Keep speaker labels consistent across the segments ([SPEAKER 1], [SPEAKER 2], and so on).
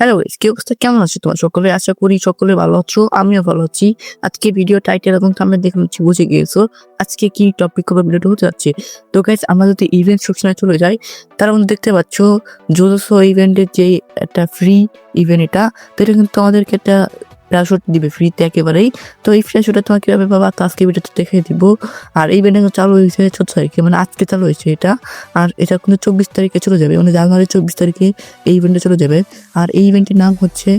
[SPEAKER 1] Hello কি অবস্থা কেমন আছে তোমার? সকলে আশা করি সকলে ভালো আছো, আমিও ভালো আছি। আজকে ভিডিও টাইটেল এবং থাম্বনেল দেখে নিচ্ছি, বুঝে গিয়েছো? আজকে কি টপিক হবে ভিডিওটা হতে যাচ্ছে? তো গাইস আমরা যদি ইভেন্ট সেকশনে চলে যাই, তার মধ্যে দেখতে পাচ্ছ জোজোসো ইভেন্টের যে একটা ফ্রি ইভেন্ট এটা, তো এটা কিন্তু আমাদেরকে একটা প্যারাশুট দিবে ফ্রিতে একেবারেই। তো এই প্যারাশুটটা তোমার কীভাবে পাবা? তো আজকে ভিডিওতে দেখে দিব। আর এই ইভেন্টটা চালু হয়েছে চোদ্দ তারিখে মানে আজকে চালু হয়েছে এটা। আর এটা কিন্তু চব্বিশ তারিখে চলে যাবে মানে জানুয়ারি চব্বিশ তারিখে এই ইভেন্টে চলে যাবে। আর এই ইভেন্টের নাম হচ্ছে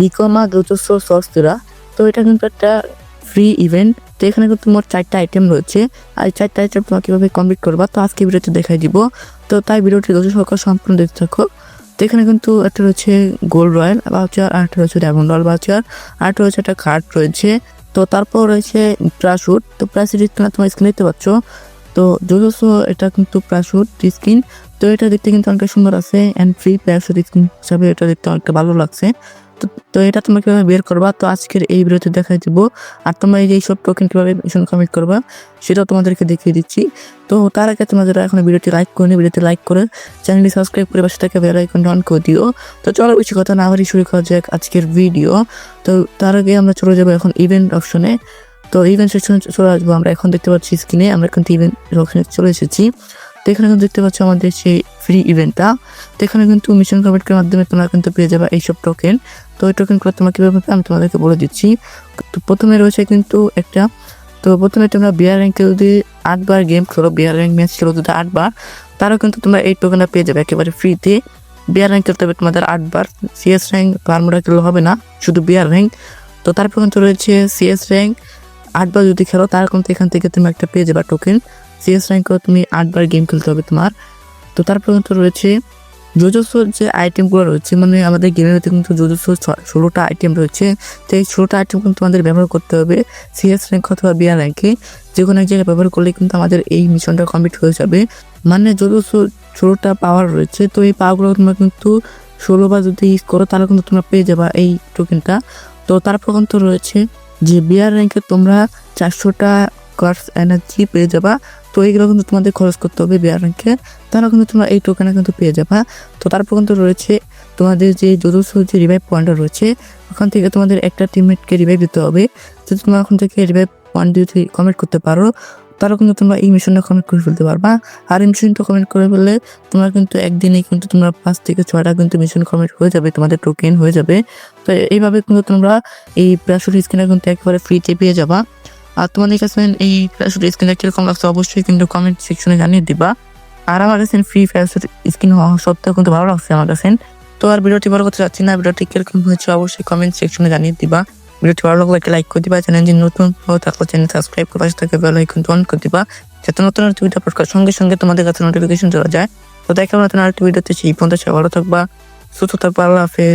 [SPEAKER 1] বিকমা দ্রুতস্ব সস্তিরা তো এটা কিন্তু একটা ফ্রি ইভেন্ট তো এখানে কিন্তু মোট চারটা আইটেম রয়েছে। আর চারটা আইটেম তোমার কীভাবে কমপ্লিট করবা? তো আজকে ভিডিওতে দেখাই দিব। তো তাই ভিডিওটি দর্শক সম্পূর্ণ দেখতে থাকো। তো এখানে কিন্তু একটা রয়েছে গোল্ড রয়্যাল ভাউচার আর একটা রয়েছে ডায়মন্ড রয়্যাল ভাউচার আর একটা রয়েছে একটা কার্ড রয়েছে। তো তারপর রয়েছে প্রাশুট তো প্রাশুট তোমার স্ক্রিন দেখতে পাচ্ছ। তো জোজোসো এটা কিন্তু প্রাশুট স্ক্রিন তো এটা দেখতে কিন্তু অনেকটা সুন্দর আছে অ্যান্ড ফ্রি প্রাসুট স্ক্রিন হিসাবে এটা দেখতে অনেকটা ভালো লাগছে। তো এটা তোমরা কীভাবে বের করবা? তো আজকের এই ভিডিওতে দেখাই দেবো। আর তোমরা এই যে সব টোকেন কীভাবে মিশন কমিট করবা, সেটাও তোমাদেরকে দেখিয়ে দিচ্ছি। তো তার আগে তোমরা যারা এখন ভিডিওটি লাইক করে ভিডিওটি লাইক করে চ্যানেলটি সাবস্ক্রাইব করে পাশে থেকে বেল আইকনটা অন করে দিও। তো চলো বেশি কথা না শুরু করা যাক আজকের ভিডিও তো তার আগে আমরা চলে যাব এখন ইভেন্ট অপশনে তো ইভেন্ট সেকশনে চলে আসব আমরা এখন দেখতে পাচ্ছি স্ক্রিনে আমরা কিন্তু ইভেন্ট অপশনে চলে এসেছি। তো এখানে কিন্তু দেখতে পাচ্ছ আমাদের সেই ফ্রি ইভেন্টটা তো এখানে কিন্তু মিশন কমিটের মাধ্যমে তোমরা কিন্তু পেয়ে যাবে এইসব টোকেন তো ওই টোকেনগুলো তোমরা কীভাবে আমি তোমাদেরকে বলে দিচ্ছি। তো প্রথমে রয়েছে কিন্তু একটা, তো প্রথমে তোমরা বিয়ার র্যাঙ্কে যদি আটবার গেম খেলো বিয়ার র্যাঙ্ক ম্যাচ খেলো যদি আটবার, তারও কিন্তু তোমরা এই টোকেনটা পেয়ে যাবে একেবারে ফ্রিতে বিয়ার র্যাঙ্ক খেলতে হবে তোমাদের আটবার সিএস র্যাঙ্ক পারমোডা খেলে হবে না, শুধু বিয়ার র্যাঙ্ক তো তারপর কিন্তু রয়েছে সিএস র্যাঙ্ক আটবার যদি খেলো, তার কিন্তু এখান থেকে তুমি একটা পেয়ে যাবে টোকেন সিএস র্যাঙ্কেও তুমি আটবার গেম খেলতে হবে তোমার। তো তারপর কিন্তু রয়েছে জোজোসোর যে আইটেমগুলো রয়েছে মানে আমাদের গেমের মধ্যে কিন্তু জোজোসোর ষোলোটা আইটেম রয়েছে। এই ষোলোটা আইটেম কিন্তু আমাদের ব্যবহার করতে হবে সিএস র্যাঙ্ক অথবা বিয়ার র্যাঙ্কে যে কোনো এক জায়গায় ব্যবহার করলে কিন্তু আমাদের এই মিশনটা কমপ্লিট হয়ে যাবে। মানে জোজোসোর ষোলোটা পাওয়ার রয়েছে, তো এই পাওয়ারগুলো তোমরা কিন্তু ষোলো বার যদি ইউজ করো, তাহলে কিন্তু তোমরা পেয়ে যাবা এই টোকেনটা তো তারপর কিন্তু রয়েছে যে বিয়ার র্যাঙ্কে তোমরা চারশোটা কার্স এনার্জি পেয়ে যাবা। তো এইগুলো কিন্তু তোমাদের খরচ করতে হবে বিয়ার র্যাঙ্কে তাহলে কিন্তু তোমরা এই টোকেনে কিন্তু পেয়ে যাবা। তো তারপর কিন্তু রয়েছে তোমাদের যে যদুস যে রিভাইভ পয়েন্টটা রয়েছে, ওখান থেকে তোমাদের একটা টিমমেটকে রিভাইভ দিতে হবে। যদি তোমরা ওখান থেকে রিভাইভ পয়েন্ট দিয়ে কমেন্ট করতে পারো, তাহলে কিন্তু তোমরা এই মিশনটা কমেন্ট করে ফেলতে পারবা। আর এই মিশনটা কমেন্ট করে ফেললে তোমরা কিন্তু একদিনেই কিন্তু তোমরা পাঁচ থেকে ছয়টা কিন্তু মিশন কমেন্ট হয়ে যাবে, তোমাদের টোকেন হয়ে যাবে। তো এইভাবে কিন্তু তোমরা এই প্রাসুর স্ক্রিনটা কিন্তু একবারে ফ্রিতে পেয়ে যাবা। আর তোমাদের কাছে এই প্রাসুর স্ক্রিনটা কীরকম লাগছে অবশ্যই কিন্তু কমেন্ট সেকশনে জানিয়ে দিবা। আর আমার কাছে ফ্রি ফায়ার স্ক্রিন হওয়া সত্ত্বেও কিন্তু ভালো লাগছে আমার কাছে। তো আর ভিডিওটি বড় করতে চাচ্ছি না, ভিডিওটি কীরকম হয়েছে অবশ্যই কমেন্ট সেকশনে জানিয়ে দিবা। ভিডিওটি ভালো লাগলে একটা লাইক করে দিবা, চ্যানেল যদি নতুন হয়ে থাকলে চ্যানেল সাবস্ক্রাইব করে পাশে থেকে বেল আইকন অন করে দিবা, যাতে নতুন নতুন ভিডিও আপলোড করার সঙ্গে সঙ্গে তোমাদের কাছে নোটিফিকেশন চলে যায়। তো দেখা নতুন আরেকটি ভিডিওতে সেই পর্যন্ত ভালো থাকবা, সুস্থ থাকবা, আল্লাহ হাফেজ।